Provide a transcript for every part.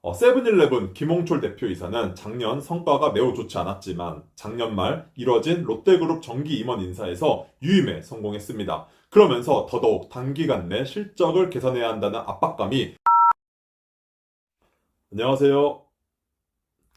어, 세븐일레븐 김홍철 대표이사는 작년 성과가 매우 좋지 않았지만 작년 말 이뤄진 롯데그룹 정기 임원 인사에서 유임에 성공했습니다. 그러면서 더더욱 단기간 내 실적을 개선해야 한다는 압박감이 안녕하세요.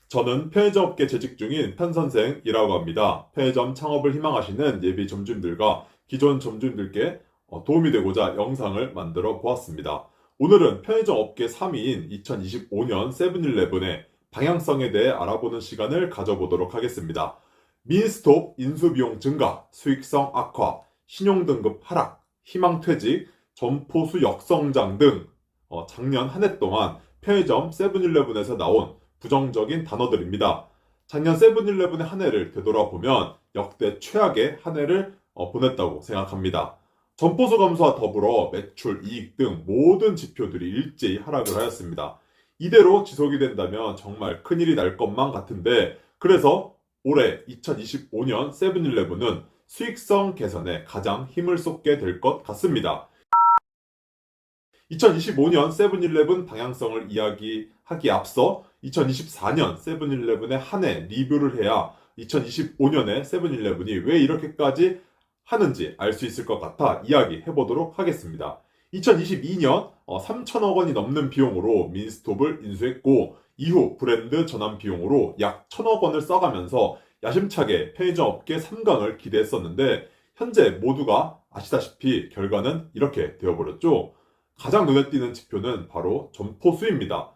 저는 편의점업계 재직 중인 편선생이라고 합니다. 편의점 창업을 희망하시는 예비 점주님들과 기존 점주님들께 어, 도움이 되고자 영상을 만들어 보았습니다. 오늘은 편의점 업계 3위인 2025년 세븐일레븐의 방향성에 대해 알아보는 시간을 가져보도록 하겠습니다. 민스톱 인수비용 증가, 수익성 악화, 신용등급 하락, 희망퇴직, 점포수 역성장 등 어, 작년 한 해 동안 편의점 세븐일레븐에서 나온 부정적인 단어들입니다. 작년 세븐일레븐의 한 해를 되돌아보면 역대 최악의 한 해를 어, 보냈다고 생각합니다. 점포수 감소와 더불어 매출, 이익 등 모든 지표들이 일제히 하락을 하였습니다. 이대로 지속이 된다면 정말 큰일이 날 것만 같은데 그래서 올해 2025년 세븐일레븐은 수익성 개선에 가장 힘을 쏟게 될 것 같습니다. 2025년 세븐일레븐 방향성을 이야기하기에 앞서 2024년 세븐일레븐의 한 해 리뷰를 해야 2025년에 세븐일레븐이 왜 이렇게까지 하는지 알 수 있을 것 같아 이야기해 보도록 하겠습니다. 2022년 3천억 원이 넘는 비용으로 민스톱을 인수했고 이후 브랜드 전환 비용으로 약 1천억 원을 써가면서 야심차게 편의점 업계 3강을 기대했었는데 현재 모두가 아시다시피 결과는 이렇게 되어버렸죠. 가장 눈에 띄는 지표는 바로 점포 수입니다.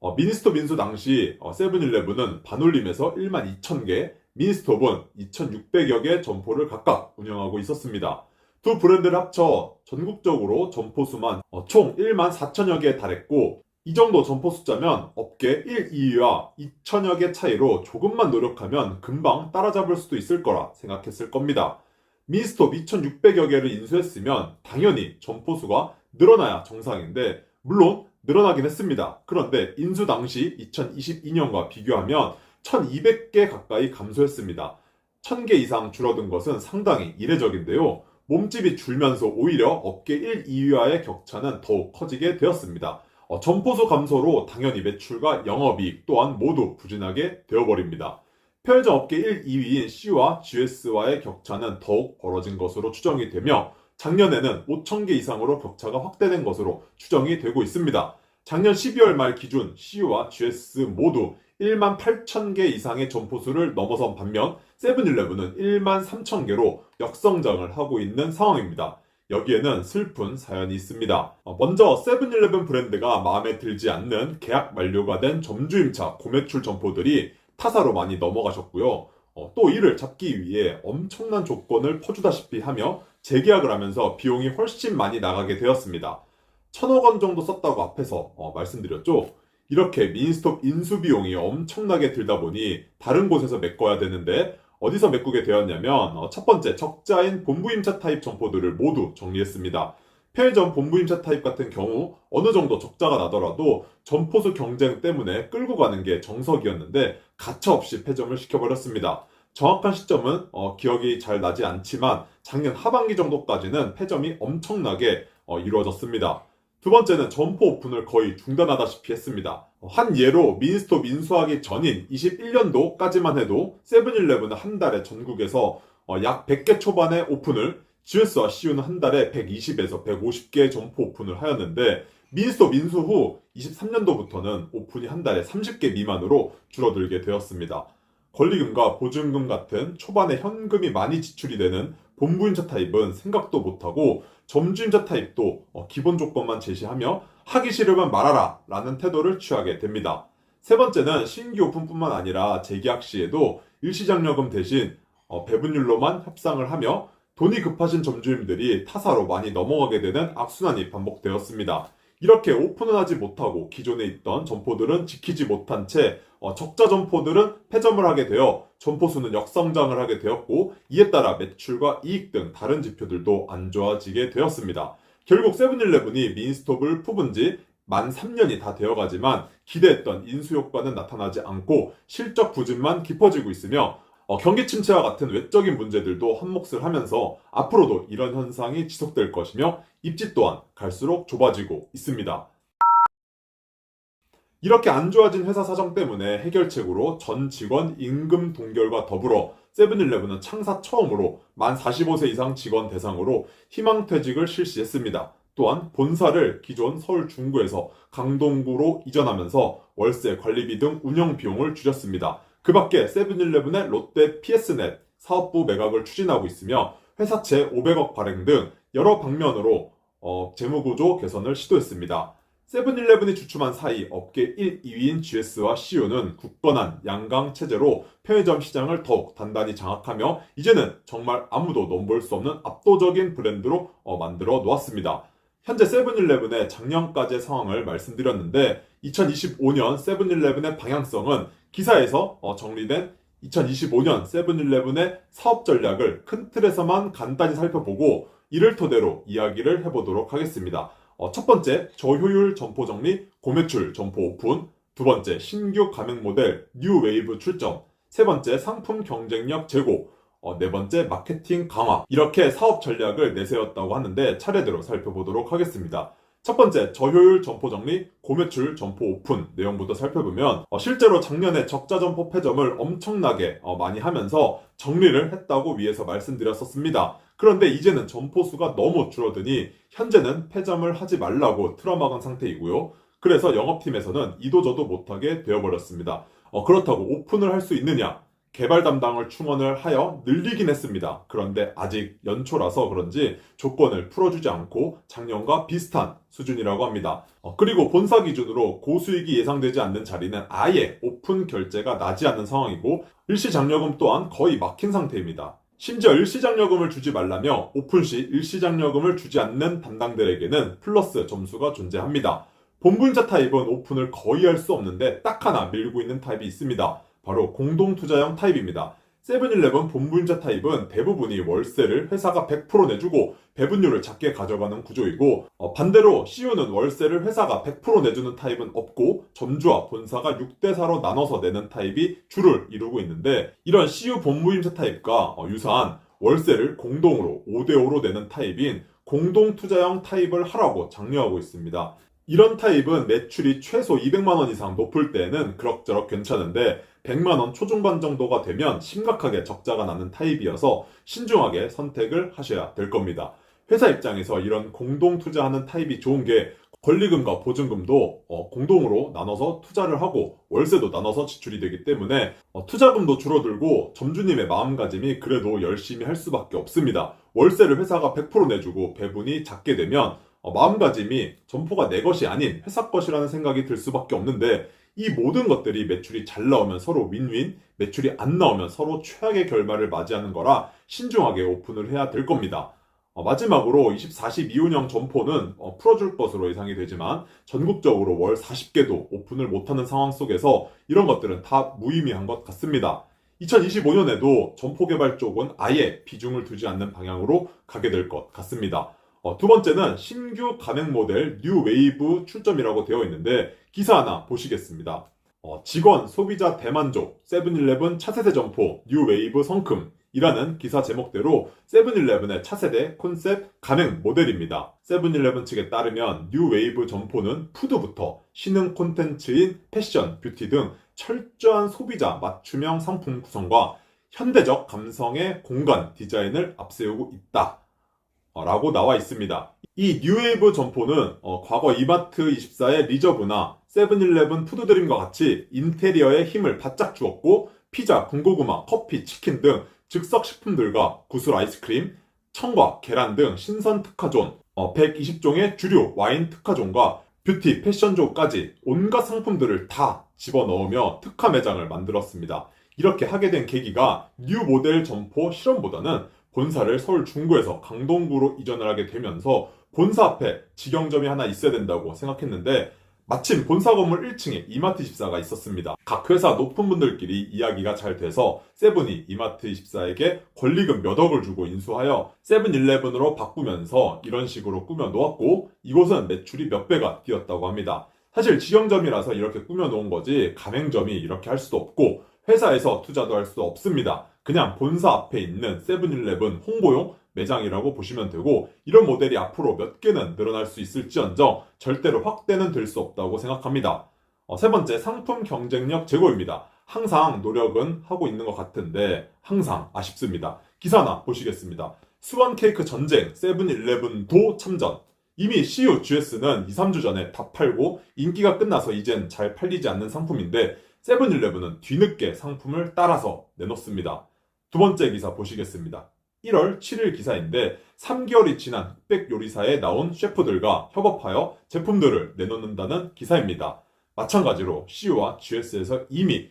어, 미니스톱 인수 당시 어, 세븐일레븐은 반올림에서 1만 2천 개, 미니스톱은 2,600여 개 점포를 각각 운영하고 있었습니다. 두 브랜드를 합쳐 전국적으로 점포 수만 어, 총 1만 4천여 개에 달했고 이 정도 점포 숫자면 업계 1, 2위와 2천여 개 차이로 조금만 노력하면 금방 따라잡을 수도 있을 거라 생각했을 겁니다. 미니스톱 2,600여 개를 인수했으면 당연히 점포 수가 늘어나야 정상인데 물론 늘어나긴 했습니다. 그런데 인수 당시 2022년과 비교하면 1200개 가까이 감소했습니다. 1000개 이상 줄어든 것은 상당히 이례적인데요. 몸집이 줄면서 오히려 업계 1, 2위와의 격차는 더욱 커지게 되었습니다. 어, 점포수 감소로 당연히 매출과 영업이익 또한 모두 부진하게 되어버립니다. 편의점 업계 1, 2위인 C와 GS와의 격차는 더욱 벌어진 것으로 추정이 되며 작년에는 5,000개 이상으로 격차가 확대된 것으로 추정이 되고 있습니다. 작년 12월 말 기준 CU와 GS 모두 1만 8천 개 이상의 점포수를 넘어선 반면 세븐일레븐은 1만 3천 개로 역성장을 하고 있는 상황입니다. 여기에는 슬픈 사연이 있습니다. 어, 먼저 세븐일레븐 브랜드가 마음에 들지 않는 계약 만료가 된 점주임차 고매출 점포들이 타사로 많이 넘어가셨고요. 어, 또 이를 잡기 위해 엄청난 조건을 퍼주다시피 하며 재계약을 하면서 비용이 훨씬 많이 나가게 되었습니다. 천억 원 정도 썼다고 앞에서 어, 말씀드렸죠. 이렇게 민스톱 인수 비용이 엄청나게 들다 보니 다른 곳에서 메꿔야 되는데 어디서 메꾸게 되었냐면 어, 첫 번째 적자인 본부임차 타입 점포들을 모두 정리했습니다. 편의점 본부임차 타입 같은 경우 어느 정도 적자가 나더라도 점포수 경쟁 때문에 끌고 가는 게 정석이었는데 가차없이 폐점을 시켜버렸습니다. 정확한 시점은 어, 기억이 잘 나지 않지만 작년 하반기 정도까지는 폐점이 엄청나게 어, 이루어졌습니다. 두 번째는 점포 오픈을 거의 중단하다시피 했습니다. 어, 한 예로 민스톱 인수하기 전인 21년도까지만 해도 세븐일레븐은 한 달에 전국에서 어, 약 100개 초반의 오픈을 GS와 CU는 한 달에 120에서 150개 점포 오픈을 하였는데 민스톱 인수 후 23년도부터는 오픈이 한 달에 30개 미만으로 줄어들게 되었습니다. 권리금과 보증금 같은 초반에 현금이 많이 지출이 되는 본부임차 타입은 생각도 못하고 점주임차 타입도 어, 기본 조건만 제시하며 하기 싫으면 말아라 라는 태도를 취하게 됩니다. 세 번째는 신규 오픈뿐만 아니라 재계약 시에도 일시장려금 대신 어, 배분율로만 협상을 하며 돈이 급하신 점주님들이 타사로 많이 넘어가게 되는 악순환이 반복되었습니다. 이렇게 오픈을 하지 못하고 기존에 있던 점포들은 지키지 못한 채 어, 적자 점포들은 폐점을 하게 되어 점포수는 역성장을 하게 되었고 이에 따라 매출과 이익 등 다른 지표들도 안 좋아지게 되었습니다. 결국 세븐일레븐이 민스톱을 품은 지 만 3년이 다 되어가지만 기대했던 인수 효과는 나타나지 않고 실적 부진만 깊어지고 있으며 어, 경기 침체와 같은 외적인 문제들도 한몫을 하면서 앞으로도 이런 현상이 지속될 것이며 입지 또한 갈수록 좁아지고 있습니다. 이렇게 안 좋아진 회사 사정 때문에 해결책으로 전 직원 임금 동결과 더불어 세븐일레븐은 창사 처음으로 만 45세 이상 직원 대상으로 희망퇴직을 실시했습니다. 또한 본사를 기존 서울 중구에서 강동구로 이전하면서 월세, 관리비 등 운영 비용을 줄였습니다. 그 밖에 세븐일레븐의 롯데 PS넷 사업부 매각을 추진하고 있으며 회사채 500억 발행 등 여러 방면으로 어, 재무구조 개선을 시도했습니다. 세븐일레븐이 주춤한 사이 업계 1, 2위인 GS와 CU는 굳건한 양강 체제로 편의점 시장을 더욱 단단히 장악하며 이제는 정말 아무도 넘볼 수 없는 압도적인 브랜드로 어, 만들어 놓았습니다. 현재 세븐일레븐의 작년까지의 상황을 말씀드렸는데 2025년 세븐일레븐의 방향성은 기사에서 어, 정리된 2025년 세븐일레븐의 사업 전략을 큰 틀에서만 간단히 살펴보고 이를 토대로 이야기를 해보도록 하겠습니다. 어, 첫 번째, 저효율 점포 정리, 고매출 점포 오픈. 두 번째, 신규 가맹 모델 뉴 웨이브 출점. 세 번째, 상품 경쟁력 제고. 어, 네 번째, 마케팅 강화. 이렇게 사업 전략을 내세웠다고 하는데 차례대로 살펴보도록 하겠습니다. 첫 번째, 저효율 점포 정리, 고매출 점포 오픈 내용부터 살펴보면 어, 실제로 작년에 적자 점포 폐점을 엄청나게 어, 많이 하면서 정리를 했다고 위에서 말씀드렸었습니다. 그런데 이제는 점포 수가 너무 줄어드니 현재는 폐점을 하지 말라고 틀어막은 상태이고요. 그래서 영업팀에서는 이도저도 못하게 되어버렸습니다. 어, 그렇다고 오픈을 할 수 있느냐? 개발 담당을 충원을 하여 늘리긴 했습니다. 그런데 아직 연초라서 그런지 조건을 풀어주지 않고 작년과 비슷한 수준이라고 합니다. 어, 그리고 본사 기준으로 고수익이 예상되지 않는 자리는 아예 오픈 결제가 나지 않는 상황이고 일시 장려금 또한 거의 막힌 상태입니다. 심지어 일시장려금을 주지 말라며 오픈 시 일시장려금을 주지 않는 담당들에게는 플러스 점수가 존재합니다. 본분자 타입은 오픈을 거의 할 수 없는데 딱 하나 밀고 있는 타입이 있습니다. 바로 공동투자형 타입입니다. 세븐일레븐 본분자 타입은 대부분이 월세를 회사가 100% 내주고 배분율을 작게 가져가는 구조이고 어, 반대로 CU는 월세를 회사가 100% 내주는 타입은 없고 점주와 본사가 6대4로 나눠서 내는 타입이 주를 이루고 있는데 이런 CU 본무임차 타입과 어, 유사한 월세를 공동으로 5대5로 내는 타입인 공동투자형 타입을 하라고 장려하고 있습니다. 이런 타입은 매출이 최소 200만 원 이상 높을 때는 그럭저럭 괜찮은데 100만 원 초중반 정도가 되면 심각하게 적자가 나는 타입이어서 신중하게 선택을 하셔야 될 겁니다. 회사 입장에서 이런 공동 투자하는 타입이 좋은 게 권리금과 보증금도 어, 공동으로 나눠서 투자를 하고 월세도 나눠서 지출이 되기 때문에 어, 투자금도 줄어들고 점주님의 마음가짐이 그래도 열심히 할 수밖에 없습니다. 월세를 회사가 100% 내주고 배분이 작게 되면 어, 마음가짐이 점포가 내 것이 아닌 회사 것이라는 생각이 들 수밖에 없는데 이 모든 것들이 매출이 잘 나오면 서로 윈윈, 매출이 안 나오면 서로 최악의 결말을 맞이하는 거라 신중하게 오픈을 해야 될 겁니다. 어, 마지막으로 24시 미운영 점포는 어, 풀어줄 것으로 예상이 되지만 전국적으로 월 40개도 오픈을 못하는 상황 속에서 이런 것들은 다 무의미한 것 같습니다. 2025년에도 점포 개발 쪽은 아예 비중을 두지 않는 방향으로 가게 될 것 같습니다. 어, 두 번째는 신규 가맹 모델 뉴 웨이브 출점이라고 되어 있는데 기사 하나 보시겠습니다. 어, 직원 소비자 대만족 세븐일레븐 차세대 점포 뉴 웨이브 성큼 이라는 기사 제목대로 세븐일레븐의 차세대 콘셉트 가맹 모델입니다. 세븐일레븐 측에 따르면 뉴 웨이브 점포는 푸드부터 신흥 콘텐츠인 패션, 뷰티 등 철저한 소비자 맞춤형 상품 구성과 현대적 감성의 공간 디자인을 앞세우고 있다. 어, 라고 나와 있습니다. 이 뉴웨이브 점포는 어, 과거 이마트 24의 리저브나 세븐일레븐 푸드드림과 같이 인테리어에 힘을 바짝 주었고 피자, 군고구마, 커피, 치킨 등 즉석 식품들과 구슬 아이스크림, 청과 계란 등 신선 특화존, 어, 120종의 주류 와인 특화존과 뷰티, 패션존까지 온갖 상품들을 다 집어넣으며 특화 매장을 만들었습니다. 이렇게 하게 된 계기가 뉴 모델 점포 실험보다는 본사를 서울 중구에서 강동구로 이전을 하게 되면서 본사 앞에 직영점이 하나 있어야 된다고 생각했는데 마침 본사 건물 1층에 이마트 24가 있었습니다. 각 회사 높은 분들끼리 이야기가 잘 돼서 세븐이 이마트 24에게 권리금 몇 억을 주고 인수하여 세븐일레븐으로 바꾸면서 이런 식으로 꾸며 놓았고 이곳은 매출이 몇 배가 뛰었다고 합니다. 사실 직영점이라서 이렇게 꾸며 놓은 거지 가맹점이 이렇게 할 수도 없고 회사에서 투자도 할 수 없습니다. 그냥 본사 앞에 있는 세븐일레븐 홍보용 매장이라고 보시면 되고 이런 모델이 앞으로 몇 개는 늘어날 수 있을지언정 절대로 확대는 될 수 없다고 생각합니다. 어, 세 번째, 상품 경쟁력 제고입니다. 항상 노력은 하고 있는 것 같은데 항상 아쉽습니다. 기사나 보시겠습니다. 수원 케이크 전쟁 세븐일레븐도 참전. 이미 CU GS는 2, 3주 전에 다 팔고 인기가 끝나서 이젠 잘 팔리지 않는 상품인데 세븐일레븐은 뒤늦게 상품을 따라서 내놓습니다. 두 번째 기사 보시겠습니다. 1월 7일 기사인데 3개월이 지난 흑백 요리사에 나온 셰프들과 협업하여 제품들을 내놓는다는 기사입니다. 마찬가지로 CU와 GS에서 이미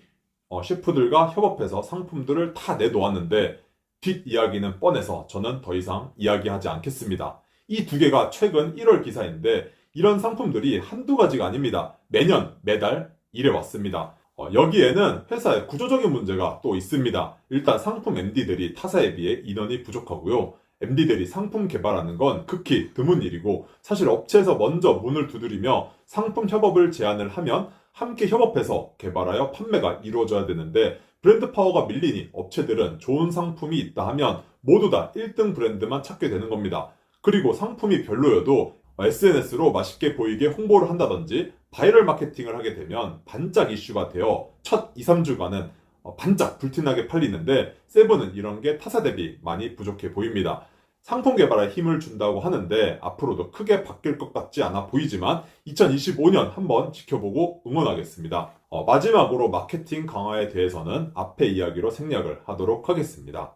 어, 셰프들과 협업해서 상품들을 다 내놓았는데 뒷이야기는 뻔해서 저는 더 이상 이야기하지 않겠습니다. 이 두 개가 최근 1월 기사인데 이런 상품들이 한두 가지가 아닙니다. 매년, 매달 이래 왔습니다. 어, 여기에는 회사의 구조적인 문제가 또 있습니다. 일단 상품 MD들이 타사에 비해 인원이 부족하고요. MD들이 상품 개발하는 건 극히 드문 일이고 사실 업체에서 먼저 문을 두드리며 상품 협업을 제안을 하면 함께 협업해서 개발하여 판매가 이루어져야 되는데 브랜드 파워가 밀리니 업체들은 좋은 상품이 있다 하면 모두 다 1등 브랜드만 찾게 되는 겁니다. 그리고 상품이 별로여도 SNS로 맛있게 보이게 홍보를 한다든지 바이럴 마케팅을 하게 되면 반짝 이슈가 되어 첫 2, 3주간은 어, 반짝 불티나게 팔리는데 세븐은 이런 게 타사 대비 많이 부족해 보입니다. 상품 개발에 힘을 준다고 하는데 앞으로도 크게 바뀔 것 같지 않아 보이지만 2025년 한번 지켜보고 응원하겠습니다. 어, 마지막으로 마케팅 강화에 대해서는 앞에 이야기로 생략을 하도록 하겠습니다.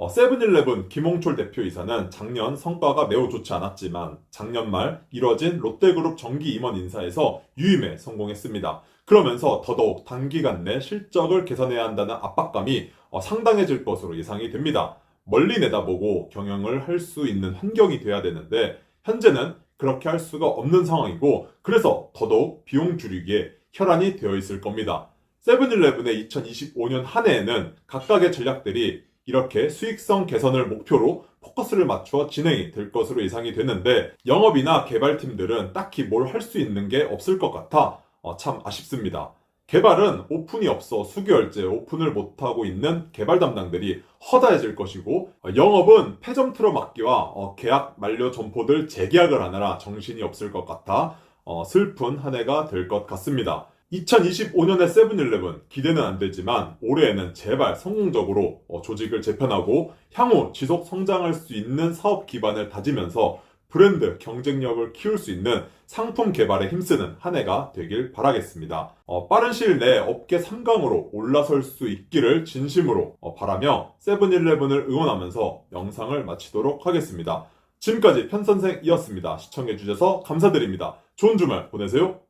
어, 세븐일레븐 김홍철 대표이사는 작년 성과가 매우 좋지 않았지만 작년 말 이뤄진 롯데그룹 정기 임원 인사에서 유임에 성공했습니다. 그러면서 더더욱 단기간 내 실적을 개선해야 한다는 압박감이 어, 상당해질 것으로 예상이 됩니다. 멀리 내다보고 경영을 할 수 있는 환경이 돼야 되는데 현재는 그렇게 할 수가 없는 상황이고 그래서 더더욱 비용 줄이기에 혈안이 되어 있을 겁니다. 세븐일레븐의 2025년 한 해에는 각각의 전략들이 이렇게 수익성 개선을 목표로 포커스를 맞추어 진행이 될 것으로 예상이 되는데 영업이나 개발팀들은 딱히 뭘 할 수 있는 게 없을 것 같아 어, 참 아쉽습니다. 개발은 오픈이 없어 수개월째 오픈을 못하고 있는 개발 담당들이 허다해질 것이고 어, 영업은 폐점 틀어막기와 어, 계약 만료 점포들 재계약을 하느라 정신이 없을 것 같아 어, 슬픈 한 해가 될 것 같습니다. 2025년의 세븐일레븐 기대는 안 되지만 올해에는 제발 성공적으로 어, 조직을 재편하고 향후 지속 성장할 수 있는 사업 기반을 다지면서 브랜드 경쟁력을 키울 수 있는 상품 개발에 힘쓰는 한 해가 되길 바라겠습니다. 어, 빠른 시일 내에 업계 3강으로 올라설 수 있기를 진심으로 어, 바라며 세븐일레븐을 응원하면서 영상을 마치도록 하겠습니다. 지금까지 편선생이었습니다. 시청해주셔서 감사드립니다. 좋은 주말 보내세요.